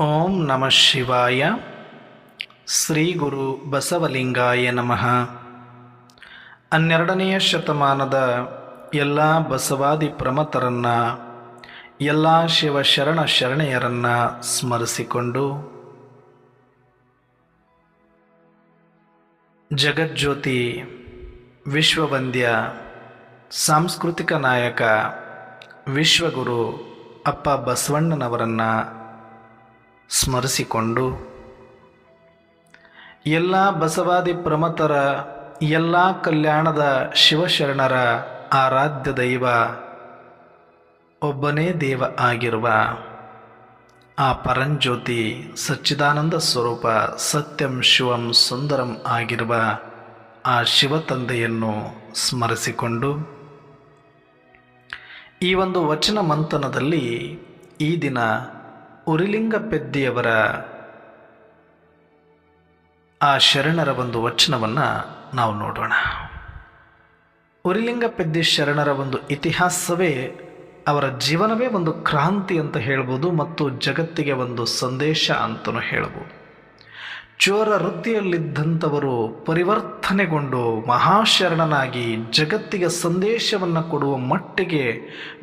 ಓಂ ನಮಃ ಶಿವಾಯ. ಶ್ರೀ ಗುರು ಬಸವಲಿಂಗಾಯ ನಮಃ. ಹನ್ನೆರಡನೆಯ ಶತಮಾನದ ಎಲ್ಲ ಬಸವಾದಿ ಪ್ರಮತರನ್ನು, ಎಲ್ಲ ಶಿವಶರಣ ಶರಣೆಯರನ್ನು ಸ್ಮರಿಸಿಕೊಂಡು ಜಗಜ್ಯೋತಿ ವಿಶ್ವವಂದ್ಯ, ಸಾಂಸ್ಕೃತಿಕ ನಾಯಕ ವಿಶ್ವಗುರು ಅಪ್ಪ ಬಸವಣ್ಣನವರನ್ನು ಸ್ಮರಿಸಿಕೊಂಡು ಎಲ್ಲ ಬಸವಾದಿ ಪ್ರಮತರ ಎಲ್ಲ ಕಲ್ಯಾಣದ ಶಿವಶರಣರ ಆರಾಧ್ಯ ದೈವ ಒಬ್ಬನೇ ದೇವ ಆಗಿರುವ ಆ ಪರಂಜ್ಯೋತಿ ಸಚ್ಚಿದಾನಂದ ಸ್ವರೂಪ ಸತ್ಯಂ ಶಿವಂ ಸುಂದರಂ ಆಗಿರುವ ಆ ಶಿವತಂದೆಯನ್ನು ಸ್ಮರಿಸಿಕೊಂಡು ಈ ಒಂದು ವಚನ ಮಂಥನದಲ್ಲಿ ಈ ದಿನ ಉರಿಲಿಂಗ ಪೆದ್ದಿಯವರ ಆ ಶರಣರ ಒಂದು ವಚನವನ್ನು ನಾವು ನೋಡೋಣ. ಉರಿಲಿಂಗ ಪೆದ್ದಿ ಶರಣರ ಒಂದು ಇತಿಹಾಸವೇ ಅವರ ಜೀವನವೇ ಒಂದು ಕ್ರಾಂತಿ ಅಂತ ಹೇಳ್ಬೋದು ಮತ್ತು ಜಗತ್ತಿಗೆ ಒಂದು ಸಂದೇಶ ಅಂತಲೂ ಹೇಳ್ಬೋದು. ಚೋರ ವೃತ್ತಿಯಲ್ಲಿದ್ದಂಥವರು ಪರಿವರ್ತನೆಗೊಂಡು ಮಹಾಶರಣನಾಗಿ ಜಗತ್ತಿಗೆ ಸಂದೇಶವನ್ನು ಕೊಡುವ ಮಟ್ಟಿಗೆ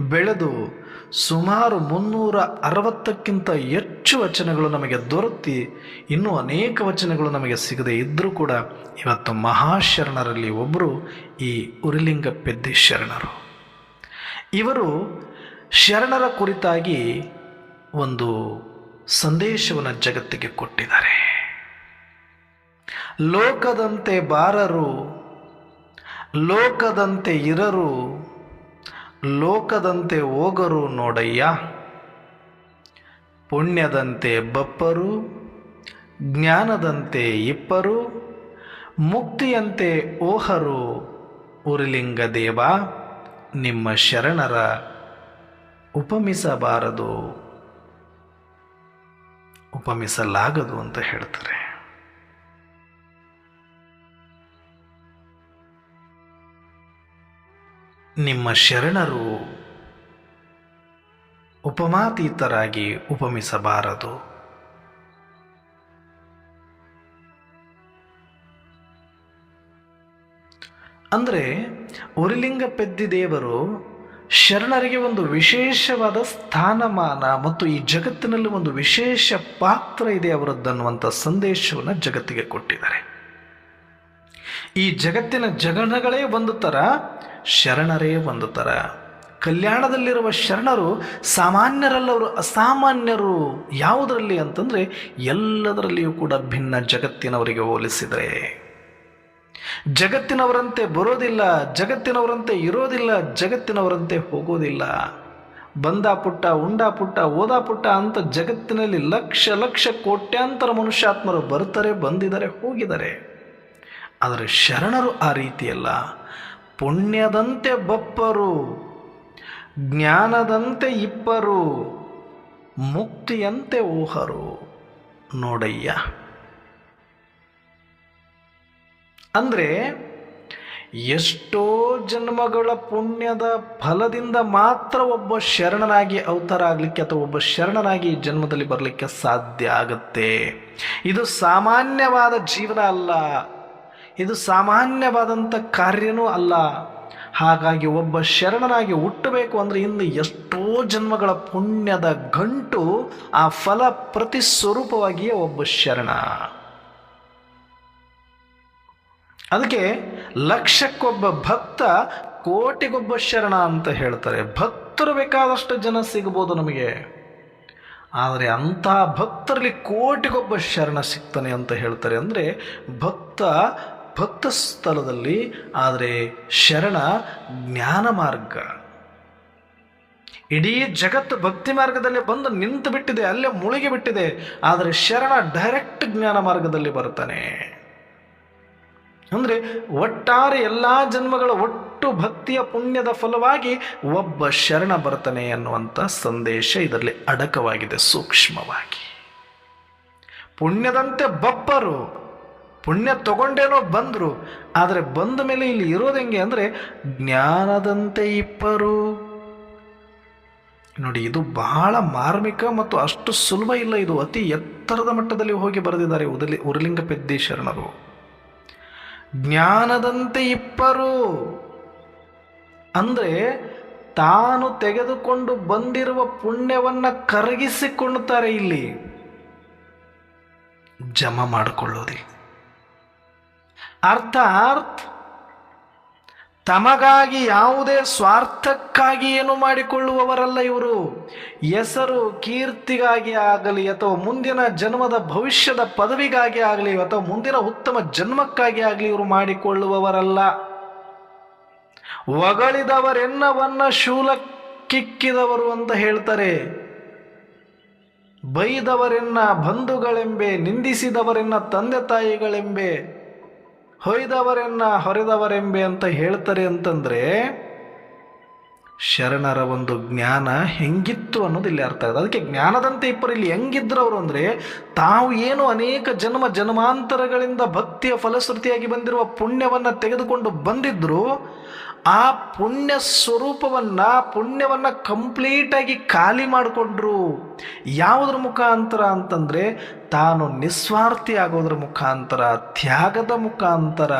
ಬೆಳೆದು ಸುಮಾರು ಮುನ್ನೂರ ಅರವತ್ತಕ್ಕಿಂತ ಹೆಚ್ಚು ವಚನಗಳು ನಮಗೆ ದೊರೆತಿ ಇನ್ನೂ ಅನೇಕ ವಚನಗಳು ನಮಗೆ ಸಿಗದೆ ಇದ್ದರೂ ಕೂಡ ಇವತ್ತು ಮಹಾಶರಣರಲ್ಲಿ ಒಬ್ಬರು ಈ ಉರಿಲಿಂಗ ಪೆದ್ದಿ ಶರಣರು ಇವರು ಶರಣರ ಕುರಿತಾಗಿ ಒಂದು ಸಂದೇಶವನ್ನು ಜಗತ್ತಿಗೆ ಕೊಟ್ಟಿದ್ದಾರೆ. ಲೋಕದಂತೆ ಬಾರರು, ಲೋಕದಂತೆ ಇರರು ಲೋಕದಂತೆ ಹೋಗರು ನೋಡಯ್ಯ. ಪುಣ್ಯದಂತೆ ಬಪ್ಪರು, ಜ್ಞಾನದಂತೆ ಇಪ್ಪರು, ಮುಕ್ತಿಯಂತೆ ಓಹರು ಉರಿಲಿಂಗ ದೇವ, ನಿಮ್ಮ ಶರಣರ ಉಪಮಿಸಬಾರದು, ಉಪಮಿಸಲಾಗದು ಅಂತ ಹೇಳ್ತಾರೆ. ನಿಮ್ಮ ಶರಣರು ಉಪಮಾತೀತರಾಗಿ ಉಪಮಿಸಬಾರದು. ಅಂದರೆ ಉರಿಲಿಂಗ ಪೆದ್ದಿ ದೇವರು ಶರಣರಿಗೆ ಒಂದು ವಿಶೇಷವಾದ ಸ್ಥಾನಮಾನ ಮತ್ತು ಈ ಜಗತ್ತಿನಲ್ಲಿ ಒಂದು ವಿಶೇಷ ಪಾತ್ರ ಇದೆ ಅವರದ್ದನ್ನುವಂಥ ಸಂದೇಶವನ್ನು ಜಗತ್ತಿಗೆ ಕೊಟ್ಟಿದ್ದಾರೆ. ಈ ಜಗತ್ತಿನ ಜಗಣಗಳೇ ಒಂದು ಥರ ಶರಣರೇ ಒಂದು ಥರ. ಕಲ್ಯಾಣದಲ್ಲಿರುವ ಶರಣರು ಸಾಮಾನ್ಯರಲ್ಲವರು ಅಸಾಮಾನ್ಯರು ಯಾವುದರಲ್ಲಿ ಅಂತಂದರೆ ಎಲ್ಲದರಲ್ಲಿಯೂ ಕೂಡ ಭಿನ್ನ ಜಗತ್ತಿನವರಿಗೆ ಹೋಲಿಸಿದರೆ. ಜಗತ್ತಿನವರಂತೆ ಬರೋದಿಲ್ಲ, ಜಗತ್ತಿನವರಂತೆ ಇರೋದಿಲ್ಲ, ಜಗತ್ತಿನವರಂತೆ ಹೋಗೋದಿಲ್ಲ. ಬಂದ ಪುಟ್ಟ, ಉಂಡ ಪುಟ್ಟ ಓದ ಪುಟ್ಟ ಅಂತ ಜಗತ್ತಿನಲ್ಲಿ ಲಕ್ಷ ಲಕ್ಷ, ಕೋಟ್ಯಾಂತರ ಮನುಷ್ಯಾತ್ಮರು ಬರ್ತಾರೆ, ಬಂದಿದ್ದಾರೆ, ಹೋಗಿದ್ದಾರೆ. ಆದರೆ ಶರಣರು ಆ ರೀತಿಯಲ್ಲ. ಪುಣ್ಯದಂತೆ ಬಪ್ಪರು, ಜ್ಞಾನದಂತೆ ಇಪ್ಪರು, ಮುಕ್ತಿಯಂತೆ ಊಹರು ನೋಡಯ್ಯ. ಅಂದರೆ ಎಷ್ಟೋ ಜನ್ಮಗಳ ಪುಣ್ಯದ ಫಲದಿಂದ ಮಾತ್ರ ಒಬ್ಬ ಶರಣನಾಗಿ ಅವತಾರ ಆಗಲಿಕ್ಕೆ ಅಥವಾ ಒಬ್ಬ ಶರಣನಾಗಿ ಈ ಜನ್ಮದಲ್ಲಿ ಬರಲಿಕ್ಕೆ ಸಾಧ್ಯ ಆಗುತ್ತೆ. ಇದು ಸಾಮಾನ್ಯವಾದ ಜೀವನ ಅಲ್ಲ. ಇದು ಸಾಮಾನ್ಯವಾದಂಥ ಕಾರ್ಯನೂ ಅಲ್ಲ. ಹಾಗಾಗಿ ಒಬ್ಬ ಶರಣನಾಗಿ ಹುಟ್ಟಬೇಕು ಅಂದರೆ ಇನ್ನು ಎಷ್ಟೋ ಜನ್ಮಗಳ ಪುಣ್ಯದ ಗಂಟು ಆ ಫಲ ಪ್ರತಿ ಸ್ವರೂಪವಾಗಿಯೇ ಒಬ್ಬ ಶರಣ. ಅದಕ್ಕೆ ಲಕ್ಷಕ್ಕೊಬ್ಬ ಭಕ್ತ ಕೋಟಿಗೊಬ್ಬ ಶರಣ ಅಂತ ಹೇಳ್ತಾರೆ. ಭಕ್ತರು ಬೇಕಾದಷ್ಟು ಜನ ಸಿಗ್ಬೋದು ನಮಗೆ. ಆದರೆ ಅಂತಹ ಭಕ್ತರಲ್ಲಿ ಕೋಟಿಗೊಬ್ಬ ಶರಣ ಸಿಗ್ತಾನೆ ಅಂತ ಹೇಳ್ತಾರೆ. ಅಂದರೆ ಭಕ್ತ ಭಕ್ತ ಸ್ಥಳದಲ್ಲಿ ಆದರೆ ಶರಣ ಜ್ಞಾನ ಮಾರ್ಗ. ಇಡೀ ಜಗತ್ತು ಭಕ್ತಿ ಮಾರ್ಗದಲ್ಲಿ ಬಂದು ನಿಂತು ಬಿಟ್ಟಿದೆ, ಅಲ್ಲೇ ಮುಳುಗಿ ಬಿಟ್ಟಿದೆ, ಆದರೆ ಶರಣ ಡೈರೆಕ್ಟ್ ಜ್ಞಾನ ಮಾರ್ಗದಲ್ಲಿ ಬರ್ತಾನೆ ಅಂದರೆ ಒಟ್ಟಾರೆ ಎಲ್ಲ ಜನ್ಮಗಳ ಒಟ್ಟು ಭಕ್ತಿಯ ಪುಣ್ಯದ ಫಲವಾಗಿ ಒಬ್ಬ ಶರಣ ಬರ್ತಾನೆ ಅನ್ನುವಂಥ ಸಂದೇಶ ಇದರಲ್ಲಿ ಅಡಕವಾಗಿದೆ, ಸೂಕ್ಷ್ಮವಾಗಿ. ಪುಣ್ಯದಂತೆ ಬಪ್ಪರು ಪುಣ್ಯ ತಗೊಂಡೇನೋ ಬಂದರು, ಆದರೆ ಬಂದ ಮೇಲೆ ಇಲ್ಲಿ ಇರೋದು ಹೆಂಗೆ ಅಂದರೆ ಜ್ಞಾನದಂತೆ ಇಪ್ಪರು. ನೋಡಿ, ಇದು ಬಹಳ ಮಾರ್ಮಿಕ ಮತ್ತು ಅಷ್ಟು ಸುಲಭ ಇಲ್ಲ ಇದು. ಅತಿ ಎತ್ತರದ ಮಟ್ಟದಲ್ಲಿ ಹೋಗಿ ಬರೆದಿದ್ದಾರೆ ಉದಲಿ ಉರಲಿಂಗ ಪೆದ್ದಿ ಶರಣರು. ಜ್ಞಾನದಂತೆ ಇಪ್ಪರು. ಅಂದರೆ ತಾನು ತೆಗೆದುಕೊಂಡು ಬಂದಿರುವ ಪುಣ್ಯವನ್ನು ಕರಗಿಸಿಕೊಳ್ಳುತ್ತಾರೆ ಇಲ್ಲಿ. ಜಮ ಮಾಡಿಕೊಳ್ಳೋದೆ. ಅರ್ಥಾತ್ ತಮಗಾಗಿ ಯಾವುದೇ ಸ್ವಾರ್ಥಕ್ಕಾಗಿ ಏನು ಮಾಡಿಕೊಳ್ಳುವವರಲ್ಲ ಇವರು. ಹೆಸರು ಕೀರ್ತಿಗಾಗಿ ಆಗಲಿ ಅಥವಾ ಮುಂದಿನ ಜನ್ಮದ ಭವಿಷ್ಯದ ಪದವಿಗಾಗಿ ಆಗಲಿ ಅಥವಾ ಮುಂದಿನ ಉತ್ತಮ ಜನ್ಮಕ್ಕಾಗಿ ಆಗಲಿ ಇವರು ಮಾಡಿಕೊಳ್ಳುವವರಲ್ಲ. ಹೊಗಳಿದವರೆನ್ನವನ್ನ ಶೂಲಕ್ಕಿಕ್ಕಿದವರು ಅಂತ ಹೇಳ್ತಾರೆ. ಬೈದವರೆನ್ನ ಬಂಧುಗಳೆಂಬೆ, ನಿಂದಿಸಿದವರೆನ್ನ ತಂದೆ ತಾಯಿಗಳೆಂಬೆ. ಹೊಯ್ದವರೆನ್ನ ಹೊರೆದವರೆಂಬೆ ಅಂತ ಹೇಳ್ತಾರೆ ಅಂತಂದ್ರೆ ಶರಣರ ಒಂದು ಜ್ಞಾನ ಹೆಂಗಿತ್ತು ಅನ್ನೋದು ಇಲ್ಲಿ ಅರ್ಥ ಆಗುತ್ತೆ ಅದಕ್ಕೆ ಜ್ಞಾನದಂತೆ ಇಬ್ಬರು ಇಲ್ಲಿ ಹೆಂಗಿದ್ರು ಅವರು ಅಂದ್ರೆ ತಾವು ಏನು ಅನೇಕ ಜನ್ಮ ಜನ್ಮಾಂತರಗಳಿಂದ ಭಕ್ತಿಯ ಫಲಶ್ರುತಿಯಾಗಿ ಬಂದಿರುವ ಪುಣ್ಯವನ್ನ ತೆಗೆದುಕೊಂಡು ಬಂದಿದ್ರು ಆ ಪುಣ್ಯ ಸ್ವರೂಪವನ್ನ, ಪುಣ್ಯವನ್ನ ಕಂಪ್ಲೀಟ್ ಆಗಿ ಖಾಲಿ ಮಾಡಿಕೊಂಡ್ರು. ಯಾವುದ್ರ ಮುಖಾಂತರ ಅಂತಂದ್ರೆ, ತಾನು ನಿಸ್ವಾರ್ಥಿ ಆಗೋದ್ರ ಮುಖಾಂತರ, ತ್ಯಾಗದ ಮುಖಾಂತರ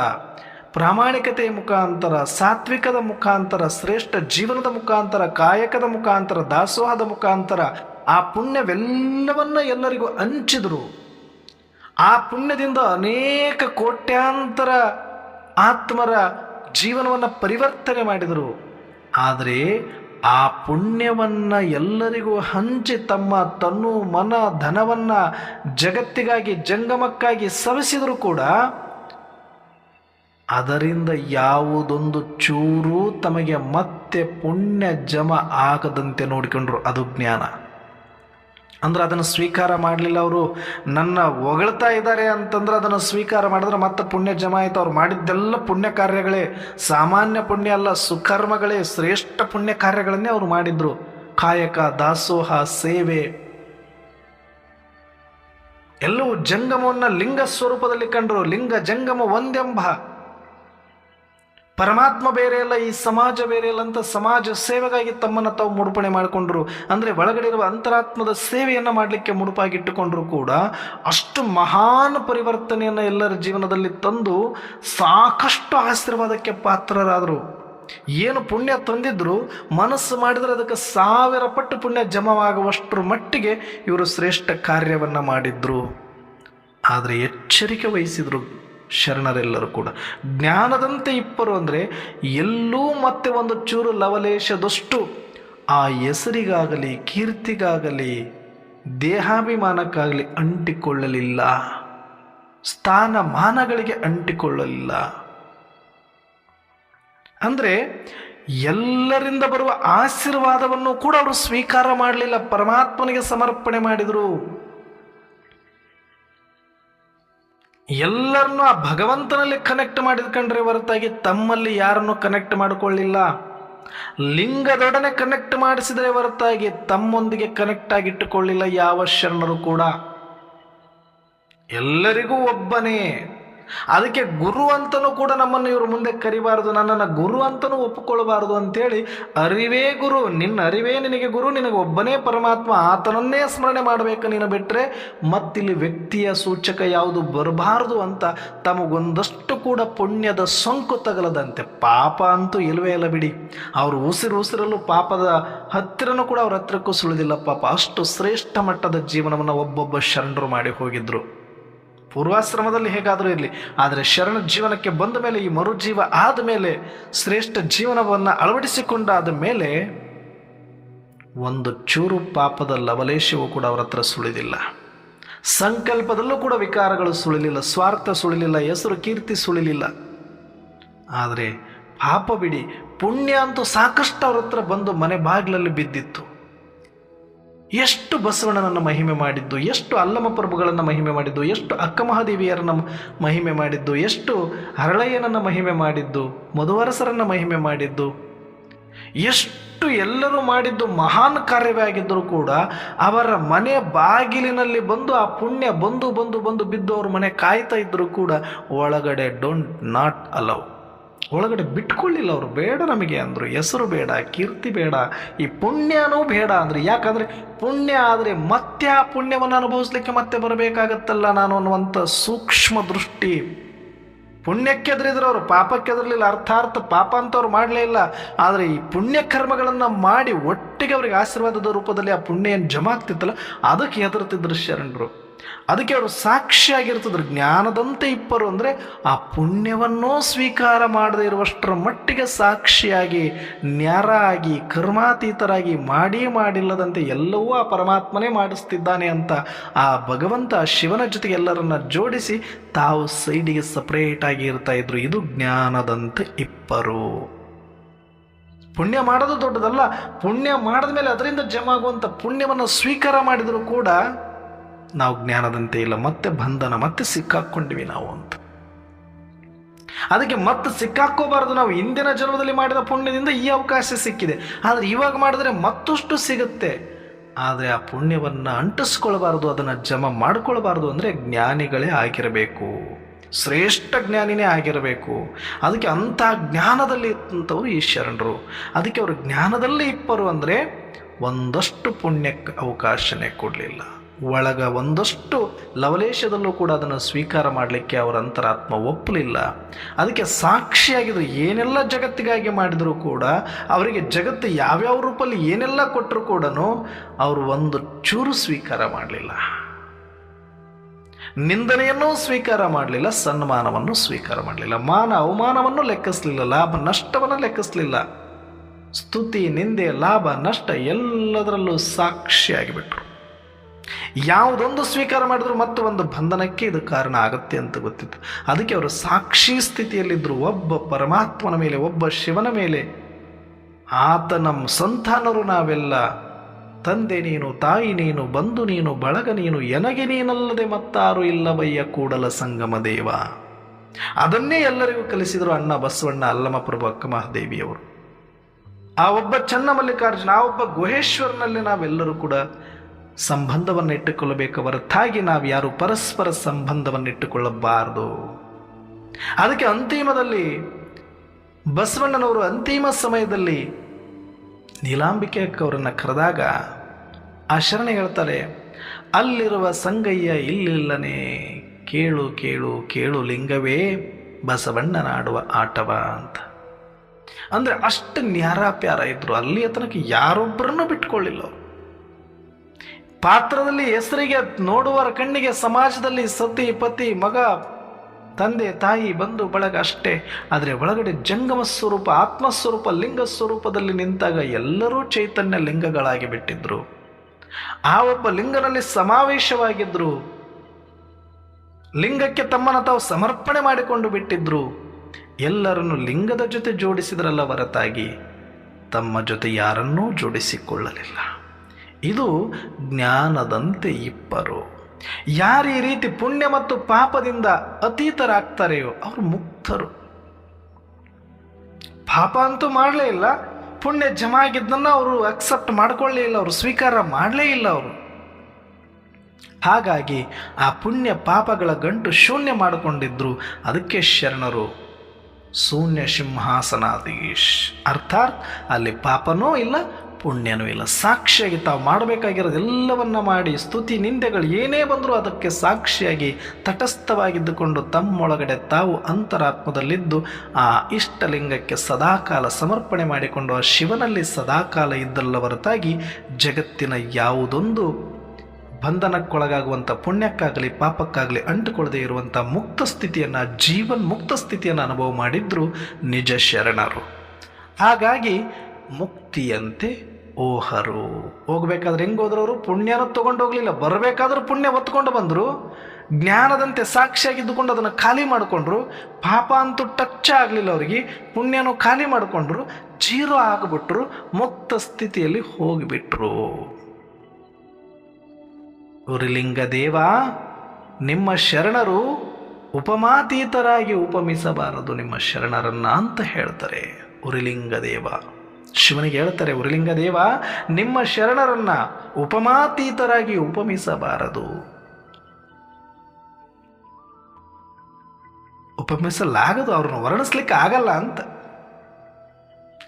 ಪ್ರಾಮಾಣಿಕತೆಯ ಮುಖಾಂತರ, ಸಾತ್ವಿಕದ ಮುಖಾಂತರ, ಶ್ರೇಷ್ಠ ಜೀವನದ ಮುಖಾಂತರ, ಕಾಯಕದ ಮುಖಾಂತರ, ದಾಸೋಹದ ಮುಖಾಂತರ, ಆ ಪುಣ್ಯವೆಲ್ಲವನ್ನ ಎಲ್ಲರಿಗೂ ಹಂಚಿದರು. ಆ ಪುಣ್ಯದಿಂದ ಅನೇಕ ಕೋಟ್ಯಾಂತರ ಆತ್ಮರ ಜೀವನವನ್ನು ಪರಿವರ್ತನೆ ಮಾಡಿದರು. ಆದರೆ ಆ ಪುಣ್ಯವನ್ನ ಎಲ್ಲರಿಗೂ ಹಂಚಿ ತಮ್ಮ ತನ್ನು ಮನ ಧನವನ್ನ ಜಗತ್ತಿಗಾಗಿ ಜಂಗಮಕ್ಕಾಗಿ ಸವಿಸಿದರೂ ಕೂಡ ಅದರಿಂದ ಯಾವುದೊಂದು ಚೂರು ತಮಗೆ ಮತ್ತೆ ಪುಣ್ಯ ಜಮ ಆಗದಂತೆ ನೋಡಿಕೊಂಡ್ರು ಅದು ಜ್ಞಾನ. ಅಂದ್ರೆ ಅದನ್ನು ಸ್ವೀಕಾರ ಮಾಡಲಿಲ್ಲ ಅವರು. ನನ್ನ ಹೊಗಳ್ತಾ ಇದ್ದಾರೆ ಅಂತಂದ್ರೆ ಅದನ್ನು ಸ್ವೀಕಾರ ಮಾಡಿದ್ರೆ ಮತ್ತೆ ಪುಣ್ಯ ಜಮ ಆಯ್ತು ಅವ್ರು ಮಾಡಿದ್ದೆಲ್ಲ ಪುಣ್ಯ ಕಾರ್ಯಗಳೇ. ಸಾಮಾನ್ಯ ಪುಣ್ಯ ಅಲ್ಲ, ಸುಕರ್ಮಗಳೇ, ಶ್ರೇಷ್ಠ ಪುಣ್ಯ ಕಾರ್ಯಗಳನ್ನೇ ಅವರು ಮಾಡಿದ್ರು. ಕಾಯಕ, ದಾಸೋಹ, ಸೇವೆ. ಎಲ್ಲವೂ ಜಂಗಮವನ್ನ ಲಿಂಗ ಸ್ವರೂಪದಲ್ಲಿ ಕಂಡರು. ಲಿಂಗ ಜಂಗಮ ಒಂದೆಂಬ ಪರಮಾತ್ಮ ಬೇರೆ ಅಲ್ಲ, ಈ ಸಮಾಜ ಬೇರೆ ಅಲ್ಲ ಅಂತ ಸಮಾಜ ಸೇವೆಗಾಗಿ ತಮ್ಮನ್ನು ತಾವು ಮುಡುಪಣೆ ಮಾಡಿಕೊಂಡ್ರು. ಅಂದರೆ ಒಳಗಡೆ ಇರುವ ಅಂತರಾತ್ಮದ ಸೇವೆಯನ್ನು ಮಾಡಲಿಕ್ಕೆ ಮುಡುಪಾಗಿಟ್ಟುಕೊಂಡ್ರು ಕೂಡ ಅಷ್ಟು ಮಹಾನ್ ಪರಿವರ್ತನೆಯನ್ನು ಎಲ್ಲರ ಜೀವನದಲ್ಲಿ ತಂದು ಸಾಕಷ್ಟು ಆಶೀರ್ವಾದಕ್ಕೆ ಪಾತ್ರರಾದರು. ಏನು ಪುಣ್ಯ ತಂದಿದ್ರು, ಮನಸ್ಸು ಮಾಡಿದರೆ ಅದಕ್ಕೆ ಸಾವಿರ ಪಟ್ಟು ಪುಣ್ಯ ಜಮವಾಗುವಷ್ಟರ ಮಟ್ಟಿಗೆ ಇವರು ಶ್ರೇಷ್ಠ ಕಾರ್ಯವನ್ನು ಮಾಡಿದ್ರು. ಆದರೆ ಎಚ್ಚರಿಕೆ ವಹಿಸಿದ್ರು. ಶರಣರೆಲ್ಲರೂ ಕೂಡ. ಜ್ಞಾನದಂತೆ ಇಪ್ಪರು ಅಂದರೆ ಎಲ್ಲೂ ಮತ್ತೆ ಒಂದು ಚೂರು ಲವಲೇಶದಷ್ಟು ಆ ಹೆಸರಿಗಾಗಲಿ, ಕೀರ್ತಿಗಾಗಲಿ, ದೇಹಾಭಿಮಾನಕ್ಕಾಗಲಿ ಅಂಟಿಕೊಳ್ಳಲಿಲ್ಲ. ಸ್ಥಾನಮಾನಗಳಿಗೆ ಅಂಟಿಕೊಳ್ಳಲಿಲ್ಲ. ಅಂದರೆ ಎಲ್ಲರಿಂದ ಬರುವ ಆಶೀರ್ವಾದವನ್ನು ಕೂಡ ಅವರು ಸ್ವೀಕಾರ ಮಾಡಲಿಲ್ಲ. ಪರಮಾತ್ಮನಿಗೆ ಸಮರ್ಪಣೆ ಮಾಡಿದರು. ಎಲ್ಲರನ್ನು ಆ ಭಗವಂತನಲ್ಲಿ ಕನೆಕ್ಟ್ ಮಾಡಿದ್ಕೊಂಡ್ರೆ ಹೊರತಾಗಿ ತಮ್ಮಲ್ಲಿ ಯಾರನ್ನು ಕನೆಕ್ಟ್ ಮಾಡಿಕೊಳ್ಳಿಲ್ಲ. ಲಿಂಗದೊಡನೆ ಕನೆಕ್ಟ್ ಮಾಡಿಸಿದರೆ ಹೊರತಾಗಿ ತಮ್ಮೊಂದಿಗೆ ಕನೆಕ್ಟ್ ಆಗಿಟ್ಟುಕೊಳ್ಳಿಲ್ಲ ಯಾವ ಶರಣರು ಕೂಡ. ಎಲ್ಲರಿಗೂ ಒಬ್ಬನೇ. ಅದಕ್ಕೆ ಗುರು ಅಂತನೂ ಕೂಡ ನಮ್ಮನ್ನು ಇವರು ಮುಂದೆ ಕರಿಬಾರದು, ನನ್ನನ್ನು ಗುರು ಅಂತನೂ ಒಪ್ಪಿಕೊಳ್ಳಬಾರದು ಅಂತೇಳಿ ಅರಿವೇ ಗುರು, ನಿನ್ನ ಅರಿವೇ ನಿನಗೆ ಗುರು, ನಿನಗೆ ಒಬ್ಬನೇ ಪರಮಾತ್ಮ, ಆತನನ್ನೇ ಸ್ಮರಣೆ ಮಾಡಬೇಕು ನೀನು ಬಿಟ್ಟರೆ ಮತ್ತಿಲ್ಲಿ ವ್ಯಕ್ತಿಯ ಸೂಚಕ ಯಾವುದು ಬರಬಾರದು ಅಂತ ತಮಗೊಂದಷ್ಟು ಕೂಡ ಪುಣ್ಯದ ಸೋಂಕು ತಗಲದಂತೆ ಪಾಪ ಅಂತೂ ಇಲ್ಲವೇ ಇಲ್ಲ ಬಿಡಿ. ಅವರು ಉಸಿರು ಉಸಿರಲ್ಲೂ ಪಾಪದ ಹತ್ತಿರನೂ ಕೂಡ ಅವ್ರ ಹತ್ರಕ್ಕೂ ಸುಳಿದಿಲ್ಲ ಪಾಪ. ಅಷ್ಟು ಶ್ರೇಷ್ಠ ಮಟ್ಟದ ಜೀವನವನ್ನು ಒಬ್ಬೊಬ್ಬ ಶರಣರು ಮಾಡಿ ಹೋಗಿದ್ರು. ಪೂರ್ವಾಶ್ರಮದಲ್ಲಿ ಹೇಗಾದರೂ ಇರಲಿ, ಆದರೆ ಶರಣ ಜೀವನಕ್ಕೆ ಬಂದ ಮೇಲೆ ಈ ಮರುಜೀವ ಆದ ಮೇಲೆ ಶ್ರೇಷ್ಠ ಜೀವನವನ್ನು ಅಳವಡಿಸಿಕೊಂಡಾದ ಮೇಲೆ ಒಂದು ಚೂರು ಪಾಪದ ಲವಲೇಶವೂ ಕೂಡ ಅವರ ಹತ್ರ ಸುಳಿದಿಲ್ಲ. ಸಂಕಲ್ಪದಲ್ಲೂ ಕೂಡ ವಿಕಾರಗಳು ಸುಳಿಲಿಲ್ಲ, ಸ್ವಾರ್ಥ ಸುಳಿಲಿಲ್ಲ, ಹೆಸರು ಕೀರ್ತಿ ಸುಳಿಲಿಲ್ಲ. ಆದರೆ ಪಾಪ ಬಿಡಿ, ಪುಣ್ಯ ಅಂತೂ ಸಾಕಷ್ಟು ಅವರ ಹತ್ರ ಬಂದು ಮನೆ ಬಾಗಿಲಲ್ಲಿ ಬಿದ್ದಿತ್ತು. ಎಷ್ಟು ಬಸವಣ್ಣನನ್ನು ಮಹಿಮೆ ಮಾಡಿದ್ದು, ಎಷ್ಟು ಅಲ್ಲಮ ಪ್ರಭುಗಳನ್ನು ಮಹಿಮೆ ಮಾಡಿದ್ದು, ಎಷ್ಟು ಅಕ್ಕಮಹಾದೇವಿಯರನ್ನ ಮಹಿಮೆ ಮಾಡಿದ್ದು, ಎಷ್ಟು ಹರಳಯ್ಯನನ್ನು ಮಹಿಮೆ ಮಾಡಿದ್ದು, ಮಧುವರಸರನ್ನು ಮಹಿಮೆ ಮಾಡಿದ್ದು, ಎಷ್ಟು ಎಲ್ಲರೂ ಮಾಡಿದ್ದು ಮಹಾನ್ ಕಾರ್ಯವೇ ಆಗಿದ್ದರೂ ಕೂಡ ಅವರ ಮನೆ ಬಾಗಿಲಿನಲ್ಲಿ ಬಂದು, ಆ ಪುಣ್ಯ ಬಂದು ಬಂದು ಬಂದು ಬಿದ್ದು ಅವ್ರ ಮನೆ ಕಾಯ್ತಾ ಇದ್ದರೂ ಕೂಡ ಒಳಗಡೆ ಡೋಂಟ್ ನಾಟ್ ಅಲವ್ ಒಳಗಡೆ ಬಿಟ್ಕೊಳ್ಳಿಲ್ಲ ಅವರು. ಬೇಡ ನಮಗೆ ಅಂದರು ಹೆಸರು ಬೇಡ, ಕೀರ್ತಿ ಬೇಡ, ಈ ಪುಣ್ಯನೂ ಬೇಡ ಅಂದರೆ ಯಾಕಂದರೆ ಪುಣ್ಯ ಆದರೆ ಮತ್ತೆ ಆ ಪುಣ್ಯವನ್ನು ಅನುಭವಿಸ್ಲಿಕ್ಕೆ ಮತ್ತೆ ಬರಬೇಕಾಗತ್ತಲ್ಲ ನಾನು ಅನ್ನುವಂಥ ಸೂಕ್ಷ್ಮ ದೃಷ್ಟಿ. ಪುಣ್ಯಕ್ಕೆ ಎದುರಿದ್ರು ಅವರು, ಪಾಪಕ್ಕೆ ಎದುರಲಿಲ್ಲ, ಅರ್ಥಾರ್ಥ ಪಾಪ ಅಂತ ಅವ್ರು ಮಾಡಲೇ ಇಲ್ಲ. ಆದರೆ ಈ ಪುಣ್ಯ ಕರ್ಮಗಳನ್ನು ಮಾಡಿ ಒಟ್ಟಿಗೆ ಅವರಿಗೆ ಆಶೀರ್ವಾದದ ರೂಪದಲ್ಲಿ ಆ ಪುಣ್ಯ ಏನು ಜಮಾ ಆಗ್ತಿತ್ತಲ್ಲ ಅದಕ್ಕೆ ಹೆದರ್ತಿದ್ರು ಶರಣರು. ಅದಕ್ಕೆ ಅವರು ಸಾಕ್ಷಿಯಾಗಿರ್ತದ್ರು ಜ್ಞಾನದಂತೆ ಇಪ್ಪರು ಅಂದರೆ ಆ ಪುಣ್ಯವನ್ನೂ ಸ್ವೀಕಾರ ಮಾಡದೇ ಇರುವಷ್ಟರ ಮಟ್ಟಿಗೆ ಸಾಕ್ಷಿಯಾಗಿ ನ್ಯಾರ ಆಗಿ ಕರ್ಮಾತೀತರಾಗಿ ಮಾಡೇ ಮಾಡಿಲ್ಲದಂತೆ ಎಲ್ಲವೂ ಆ ಪರಮಾತ್ಮನೇ ಮಾಡಿಸ್ತಿದ್ದಾನೆ ಅಂತ ಆ ಭಗವಂತ ಶಿವನ ಜೊತೆಗೆ ಎಲ್ಲರನ್ನ ಜೋಡಿಸಿ ತಾವು ಸೈಡಿಗೆ ಸಪ್ರೇಟ್ ಆಗಿ ಇರ್ತಾ ಇದ್ರು. ಇದು ಜ್ಞಾನದಂತೆ ಇಪ್ಪರು ಪುಣ್ಯ ಮಾಡೋದು ದೊಡ್ಡದಲ್ಲ, ಪುಣ್ಯ ಮಾಡಿದ ಮೇಲೆ ಅದರಿಂದ ಜಮ ಆಗುವಂಥ ಪುಣ್ಯವನ್ನು ಸ್ವೀಕಾರ ಮಾಡಿದರೂ ಕೂಡ ನಾವು ಜ್ಞಾನದಂತೆ ಇಲ್ಲ, ಮತ್ತೆ ಬಂಧನ, ಮತ್ತೆ ಸಿಕ್ಕಾಕ್ಕೊಂಡಿವಿ ನಾವು ಅಂತ. ಅದಕ್ಕೆ ಮತ್ತೆ ಸಿಕ್ಕಾಕೋಬಾರದು ನಾವು ಹಿಂದಿನ ಜನ್ಮದಲ್ಲಿ ಮಾಡಿದ ಪುಣ್ಯದಿಂದ ಈ ಅವಕಾಶ ಸಿಕ್ಕಿದೆ. ಆದರೆ ಇವಾಗ ಮಾಡಿದ್ರೆ ಮತ್ತಷ್ಟು ಸಿಗುತ್ತೆ. ಆದರೆ ಆ ಪುಣ್ಯವನ್ನು ಅಂಟಿಸ್ಕೊಳ್ಬಾರ್ದು, ಅದನ್ನು ಜಮ ಮಾಡ್ಕೊಳ್ಬಾರ್ದು ಅಂದರೆ ಜ್ಞಾನಿಗಳೇ ಆಗಿರಬೇಕು. ಶ್ರೇಷ್ಠ ಜ್ಞಾನಿನೇ ಆಗಿರಬೇಕು. ಅದಕ್ಕೆ ಅಂಥ ಜ್ಞಾನದಲ್ಲಿ ಇದ್ದಂಥವ್ರು ಈ ಶರಣರು. ಅದಕ್ಕೆ ಅವರು ಜ್ಞಾನದಲ್ಲಿ ಇಪ್ಪರು ಅಂದರೆ ಒಂದಷ್ಟು ಪುಣ್ಯಕ್ಕೆ ಅವಕಾಶನೇ ಕೊಡಲಿಲ್ಲ. ಒಳಗ ಒಂದಷ್ಟು ಲವಲೇಶದಲ್ಲೂ ಕೂಡ ಅದನ್ನು ಸ್ವೀಕಾರ ಮಾಡಲಿಕ್ಕೆ ಅವರ ಅಂತರಾತ್ಮ ಒಪ್ಪಲಿಲ್ಲ. ಅದಕ್ಕೆ ಸಾಕ್ಷಿಯಾಗಿದ್ದರು ಏನೆಲ್ಲ ಜಗತ್ತಿಗಾಗಿ ಮಾಡಿದರೂ ಕೂಡ, ಅವರಿಗೆ ಜಗತ್ತು ಯಾವ್ಯಾವ ರೂಪಲ್ಲಿ ಏನೆಲ್ಲ ಕೊಟ್ಟರು ಕೂಡ ಅವರು ಒಂದು ಚೂರು ಸ್ವೀಕಾರ ಮಾಡಲಿಲ್ಲ. ನಿಂದನೆಯನ್ನು ಸ್ವೀಕಾರ ಮಾಡಲಿಲ್ಲ, ಸನ್ಮಾನವನ್ನು ಸ್ವೀಕಾರ ಮಾಡಲಿಲ್ಲ. ಮಾನ ಅವಮಾನವನ್ನು ಲೆಕ್ಕಿಸಲಿಲ್ಲ, ಲಾಭ ನಷ್ಟವನ್ನು ಲೆಕ್ಕಿಸಲಿಲ್ಲ. ಸ್ತುತಿ, ನಿಂದೆ, ಲಾಭ, ನಷ್ಟ ಎಲ್ಲದರಲ್ಲೂ ಸಾಕ್ಷಿಯಾಗಿಬಿಟ್ರು. ಯಾವುದೊಂದು ಸ್ವೀಕಾರ ಮಾಡಿದ್ರು ಮತ್ತು ಒಂದು ಬಂಧನಕ್ಕೆ ಇದು ಕಾರಣ ಆಗುತ್ತೆ ಅಂತ ಗೊತ್ತಿತ್ತು. ಅದಕ್ಕೆ ಅವರು ಸಾಕ್ಷಿ ಸ್ಥಿತಿಯಲ್ಲಿದ್ದರು ಒಬ್ಬ ಪರಮಾತ್ಮನ ಮೇಲೆ, ಒಬ್ಬ ಶಿವನ ಮೇಲೆ, ಆತ ನಮ್ಮ ಸಂತಾನರು ನಾವೆಲ್ಲ, ತಂದೆ ನೀನು, ತಾಯಿ ನೀನು, ಬಂಧು ನೀನು, ಬಳಗ ನೀನು, ಎನಗೆ ನೀನಲ್ಲದೆ ಮತ್ತಾರು ಇಲ್ಲವಯ್ಯ ಕೂಡಲ ಸಂಗಮ ದೇವ. ಅದನ್ನೇ ಎಲ್ಲರಿಗೂ ಕಲಿಸಿದರು ಅಣ್ಣ ಬಸವಣ್ಣ ಅಲ್ಲಮಪ್ರಭು ಅಕ್ಕ ಮಹಾದೇವಿಯವರು. ಆ ಒಬ್ಬ ಚನ್ನಮಲ್ಲಿಕಾರ್ಜುನ, ಆ ಒಬ್ಬ ಗುಹೇಶ್ವರನಲ್ಲಿ ನಾವೆಲ್ಲರೂ ಕೂಡ ಸಂಬಂಧವನ್ನು ಇಟ್ಟುಕೊಳ್ಳಬೇಕು ಹೊರತಾಗಿ ನಾವು ಯಾರು ಪರಸ್ಪರ ಸಂಬಂಧವನ್ನು ಇಟ್ಟುಕೊಳ್ಳಬಾರದು. ಅದಕ್ಕೆ ಅಂತಿಮದಲ್ಲಿ ಬಸವಣ್ಣನವರು ಅಂತಿಮ ಸಮಯದಲ್ಲಿ ನೀಲಾಂಬಿಕೆ ಅಕ್ಕವರನ್ನು ಕರೆದಾಗ ಆ ಶರಣೆ ಹೇಳ್ತಾರೆ, ಅಲ್ಲಿರುವ ಸಂಗಯ್ಯ ಇಲ್ಲಿಲ್ಲನೆ. ಕೇಳು ಕೇಳು ಕೇಳು ಲಿಂಗವೇ ಬಸವಣ್ಣನಾಡುವ ಆಟವ ಅಂತ. ಅಂದರೆ ಅಷ್ಟು ನ್ಯಾರಾಪ್ಯಾರ ಇದ್ದರು ಅಲ್ಲಿಯ ತನಕ ಯಾರೊಬ್ಬರನ್ನು ಬಿಟ್ಕೊಳ್ಳಿಲ್ಲ ಅವರು. ಪಾತ್ರದಲ್ಲಿ ಹೆಸರಿಗೆ ನೋಡುವರ ಕಣ್ಣಿಗೆ ಸಮಾಜದಲ್ಲಿ ಸತಿ, ಪತಿ, ಮಗ, ತಂದೆ, ತಾಯಿ ಬಂಧು ಬಳಗ ಅಷ್ಟೇ. ಆದರೆ ಒಳಗಡೆ ಜಂಗಮ ಸ್ವರೂಪ ಆತ್ಮಸ್ವರೂಪ ಲಿಂಗ ಸ್ವರೂಪದಲ್ಲಿ ನಿಂತಾಗ ಎಲ್ಲರೂ ಚೈತನ್ಯ ಲಿಂಗಗಳಾಗಿ ಬಿಟ್ಟಿದ್ರು. ಆ ಒಬ್ಬ ಲಿಂಗನಲ್ಲಿ ಸಮಾವೇಶವಾಗಿದ್ದರು ಲಿಂಗಕ್ಕೆ ತಮ್ಮನ್ನು ತಾವು ಸಮರ್ಪಣೆ ಮಾಡಿಕೊಂಡು ಬಿಟ್ಟಿದ್ರು. ಎಲ್ಲರನ್ನು ಲಿಂಗದ ಜೊತೆ ಜೋಡಿಸಿದ್ರಲ್ಲ ಹೊರತಾಗಿ. ತಮ್ಮ ಜೊತೆ ಯಾರನ್ನೂ ಜೋಡಿಸಿಕೊಳ್ಳಲಿಲ್ಲ. ಇದು ಜ್ಞಾನದಂತೆ ಇಪ್ಪರು ಯಾರು ಈ ರೀತಿ ಪುಣ್ಯ ಮತ್ತು ಪಾಪದಿಂದ ಅತೀತರಾಗ್ತಾರೆಯೋ ಅವರು ಮುಕ್ತರು. ಪಾಪ ಅಂತೂ ಮಾಡಲೇ ಇಲ್ಲ. ಪುಣ್ಯ ಜಮಾ ಆಗಿದ್ದನ್ನು ಅವರು ಅಕ್ಸೆಪ್ಟ್ ಮಾಡ್ಕೊಳ್ಳೇ ಇಲ್ಲ, ಅವರು ಸ್ವೀಕಾರ ಮಾಡಲೇ ಇಲ್ಲ ಅವರು. ಹಾಗಾಗಿ ಆ ಪುಣ್ಯ ಪಾಪಗಳ ಗಂಟು ಶೂನ್ಯ ಮಾಡಿಕೊಂಡಿದ್ರು. ಅದಕ್ಕೆ ಶರಣರು, ಶೂನ್ಯ ಸಿಂಹಾಸನಾಧೀಶ್. ಅರ್ಥಾತ್ ಅಲ್ಲಿ ಪಾಪನೂ ಇಲ್ಲ ಪುಣ್ಯನೂ ಇಲ್ಲ. ಸಾಕ್ಷಿಯಾಗಿ ತಾವು ಮಾಡಬೇಕಾಗಿರೋದೆಲ್ಲವನ್ನು ಮಾಡಿ, ಸ್ತುತಿ, ನಿಂದೆಗಳು ಏನೇ ಬಂದರೂ ಅದಕ್ಕೆ ಸಾಕ್ಷಿಯಾಗಿ ತಟಸ್ಥವಾಗಿದ್ದುಕೊಂಡು ತಮ್ಮೊಳಗಡೆ ತಾವು ಅಂತರಾತ್ಮದಲ್ಲಿದ್ದು, ಆ ಇಷ್ಟಲಿಂಗಕ್ಕೆ ಸದಾಕಾಲ ಸಮರ್ಪಣೆ ಮಾಡಿಕೊಂಡು, ಆ ಶಿವನಲ್ಲಿ ಸದಾಕಾಲ ಇದ್ದಲ್ಲ ಹೊರತಾಗಿ ಜಗತ್ತಿನ ಯಾವುದೊಂದು ಬಂಧನಕ್ಕೊಳಗಾಗುವಂಥ ಪುಣ್ಯಕ್ಕಾಗಲಿ, ಪಾಪಕ್ಕಾಗಲಿ ಅಂಟುಕೊಳ್ಳದೆ ಇರುವಂಥ ಮುಕ್ತ ಸ್ಥಿತಿಯನ್ನು, ಜೀವನ್ ಮುಕ್ತ ಸ್ಥಿತಿಯನ್ನು ಅನುಭವ ಮಾಡಿದ್ರು ನಿಜ ಶರಣರು ಹಾಗಾಗಿ ಮುಕ್ತಿಯಂತೆ ಓಹರು, ಹೋಗ್ಬೇಕಾದ್ರೆ ಹೆಂಗೆ ಹೋದ್ರವರು ಪುಣ್ಯನ ತಗೊಂಡು ಹೋಗ್ಲಿಲ್ಲ. ಬರಬೇಕಾದ್ರೂ ಪುಣ್ಯ ಹೊತ್ಕೊಂಡು ಬಂದರು. ಜ್ಞಾನದಂತೆ ಸಾಕ್ಷಿಯಾಗಿದ್ದುಕೊಂಡು ಅದನ್ನು ಖಾಲಿ ಮಾಡಿಕೊಂಡ್ರು. ಪಾಪ ಅಂತೂ ಟಚ್ ಆಗಲಿಲ್ಲ ಅವರಿಗೆ. ಪುಣ್ಯನೂ ಖಾಲಿ ಮಾಡಿಕೊಂಡ್ರು. ಜೀರೋ ಆಗಿಬಿಟ್ರು. ಮುಕ್ತ ಸ್ಥಿತಿಯಲ್ಲಿ ಹೋಗಿಬಿಟ್ರು. ಉರಿಲಿಂಗ ದೇವ ನಿಮ್ಮ ಶರಣರು ಉಪಮಾತೀತರಾಗಿ ಉಪಮಿಸಬಾರದು ನಿಮ್ಮ ಶರಣರನ್ನ ಅಂತ ಹೇಳ್ತಾರೆ ಉರಿಲಿಂಗ ದೇವ ಶಿವನಿಗೆ ಹೇಳ್ತಾರೆ, ಉರಿಲಿಂಗ ದೇವ, ನಿಮ್ಮ ಶರಣರನ್ನ ಉಪಮಾತೀತರಾಗಿ ಉಪಮಿಸಬಾರದು. ಉಪಮಿಸಲಾಗದು, ಅವ್ರನ್ನ ವರ್ಣಿಸ್ಲಿಕ್ಕೆ ಆಗಲ್ಲ ಅಂತ.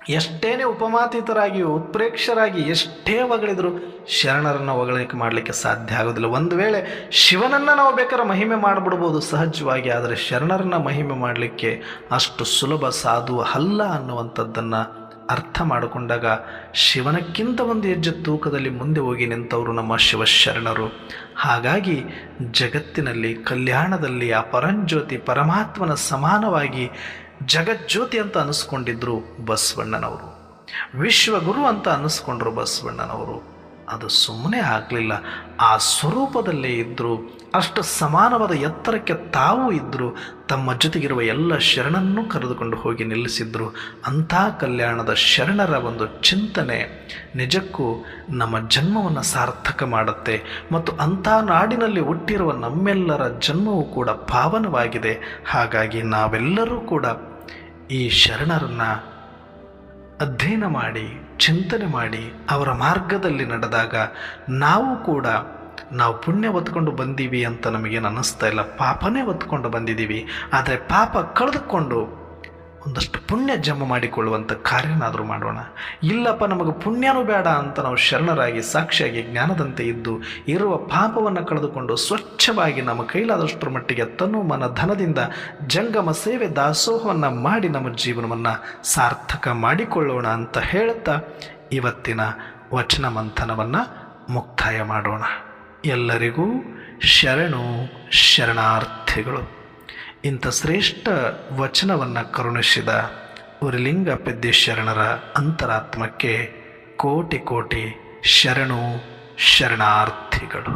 ಎಷ್ಟೇನೆ ಉಪಮಾತೀತರಾಗಿ, ಉತ್ಪ್ರೇಕ್ಷರಾಗಿ, ಎಷ್ಟೇ ಹೊಗಳಿದ್ರು ಶರಣರನ್ನು ಹೊಗಳಿಕೆ ಮಾಡಲಿಕ್ಕೆ ಸಾಧ್ಯ ಆಗೋದಿಲ್ಲ. ಒಂದು ವೇಳೆ ಶಿವನನ್ನು ನಾವು ಬೇಕಾದ್ರೆ ಮಹಿಮೆ ಮಾಡಿಬಿಡ್ಬೋದು, ಸಹಜವಾಗಿ, ಆದರೆ ಶರಣರನ್ನ ಮಹಿಮೆ ಮಾಡಲಿಕ್ಕೆ ಅಷ್ಟು ಸುಲಭ ಸಾಧು ಅಲ್ಲ ಅನ್ನುವಂಥದ್ದನ್ನು ಅರ್ಥ ಮಾಡಿಕೊಂಡಾಗ ಶಿವನಕ್ಕಿಂತ ಒಂದು ಹೆಜ್ಜೆ ತೂಕದಲ್ಲಿ ಮುಂದೆ ಹೋಗಿ ನಿಂತವರು ನಮ್ಮ ಶಿವಶರಣರು. ಹಾಗಾಗಿ ಜಗತ್ತಿನಲ್ಲಿ, ಕಲ್ಯಾಣದಲ್ಲಿ ಆ ಪರಂಜ್ಯೋತಿ ಪರಮಾತ್ಮನ ಸಮಾನವಾಗಿ ಜಗಜ್ಯೋತಿ ಅಂತ ಅನಿಸ್ಕೊಂಡಿದ್ರು ಬಸವಣ್ಣನವರು. ವಿಶ್ವಗುರು ಅಂತ ಅನ್ನಿಸ್ಕೊಂಡ್ರು ಬಸವಣ್ಣನವರು. ಅದು ಸುಮ್ಮನೆ ಆಗಲಿಲ್ಲ. ಆ ಸ್ವರೂಪದಲ್ಲೇ ಇದ್ದರು ಅಷ್ಟು ಸಮಾನವಾದ ಎತ್ತರಕ್ಕೆ ತಾವು ಇದ್ದರು ತಮ್ಮ ಜೊತೆಗಿರುವ ಎಲ್ಲ ಶರಣನ್ನು ಕರೆದುಕೊಂಡು ಹೋಗಿ ನಿಲ್ಲಿಸಿದ್ರು. ಅಂಥ ಕಲ್ಯಾಣದ ಶರಣರ ಒಂದು ಚಿಂತನೆ ನಿಜಕ್ಕೂ ನಮ್ಮ ಜನ್ಮವನ್ನು ಸಾರ್ಥಕ ಮಾಡುತ್ತೆ. ಮತ್ತು ಅಂಥ ನಾಡಿನಲ್ಲಿ ಹುಟ್ಟಿರುವ ನಮ್ಮೆಲ್ಲರ ಜನ್ಮವೂ ಕೂಡ ಪಾವನವಾಗಿದೆ. ಹಾಗಾಗಿ ನಾವೆಲ್ಲರೂ ಕೂಡ ಈ ಶರಣರನ್ನು ಅಧ್ಯಯನ ಮಾಡಿ, ಚಿಂತನೆ ಮಾಡಿ ಅವರ ಮಾರ್ಗದಲ್ಲಿ ನಡೆದಾಗ ನಾವು ಕೂಡ ನಾವು ಪುಣ್ಯ ಹೊತ್ಕೊಂಡು ಬಂದೀವಿ ಅಂತ ನಮಗೇನು ಅನ್ನಿಸ್ತಾ ಇಲ್ಲ. ಪಾಪನೇ ಹೊತ್ಕೊಂಡು ಬಂದಿದ್ದೀವಿ ಆದರೆ ಪಾಪ ಕಳೆದುಕೊಂಡು ಒಂದಷ್ಟು ಪುಣ್ಯ ಜಮ ಮಾಡಿಕೊಳ್ಳುವಂಥ ಕಾರ್ಯನಾದರೂ ಮಾಡೋಣ. ಇಲ್ಲಪ್ಪ, ನಮಗೆ ಪುಣ್ಯನೂ ಬೇಡ ಅಂತ ನಾವು ಶರಣರಾಗಿ ಸಾಕ್ಷಿಯಾಗಿ ಜ್ಞಾನದಂತೆ ಇದ್ದು, ಇರುವ ಪಾಪವನ್ನು ಕಳೆದುಕೊಂಡು ಸ್ವಚ್ಛವಾಗಿ ನಮ್ಮ ಕೈಲಾದಷ್ಟರ ಮಟ್ಟಿಗೆ ತನು ಮನ ಧನದಿಂದ ಜಂಗಮ ಸೇವೆ ದಾಸೋಹವನ್ನು ಮಾಡಿ ನಮ್ಮ ಜೀವನವನ್ನು ಸಾರ್ಥಕ ಮಾಡಿಕೊಳ್ಳೋಣ ಅಂತ ಹೇಳ್ತಾ ಇವತ್ತಿನ ವಚನ ಮಂಥನವನ್ನು ಮುಕ್ತಾಯ ಮಾಡೋಣ. ಎಲ್ಲರಿಗೂ ಶರಣು ಶರಣಾರ್ಥಿಗಳು. ಇಂಥ ಶ್ರೇಷ್ಠ ವಚನವನ್ನು ಕರುಣಿಸಿದ ಉರಿಲಿಂಗ ಶರಣರ ಅಂತರಾತ್ಮಕ್ಕೆ ಕೋಟಿ ಕೋಟಿ ಶರಣು ಶರಣಾರ್ಥಿಗಳು.